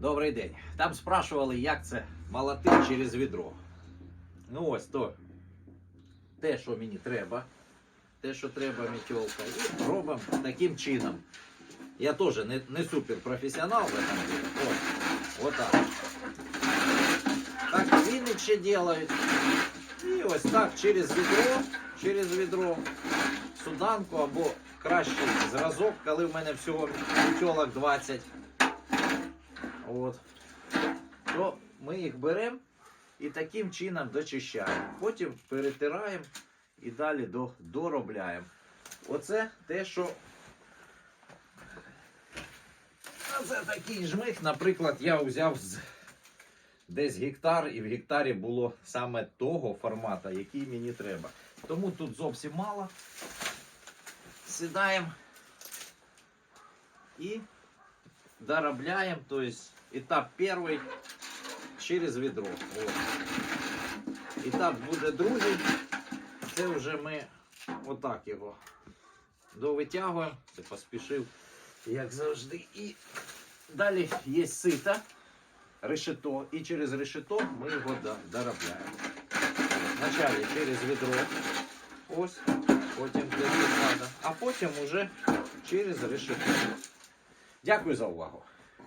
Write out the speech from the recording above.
Добрий день. Там спрашували, як це молотити через відро. Ну ось то. Те, що мені треба. Те, що треба мітьолка. І робимо таким чином. Я теж не, не супер професіонал в этом деле. Ось. Вот так. Так вінничі делають. І ось так через відро, через відро, суданку або кращий зразок, коли в мене всього мітьолок 20. От. То ми їх беремо і таким чином дочищаємо. Потім перетираємо і далі доробляємо. Оце те, що. Це такий жмих, наприклад, я взяв з десь гектар, і в гектарі було саме того формату, який мені треба. Тому тут зовсім мало. Сідаємо і доробляем, то есть этап первый через відро. От. Етап буде другий. Це вже ми отак його довитягуємо. Це поспішив, як завжди. І далі є сито, решето. І через решето ми його до- доробляємо. Вначале через відро. Ось, потім треба, а потім уже через решето. Дякую за увагу.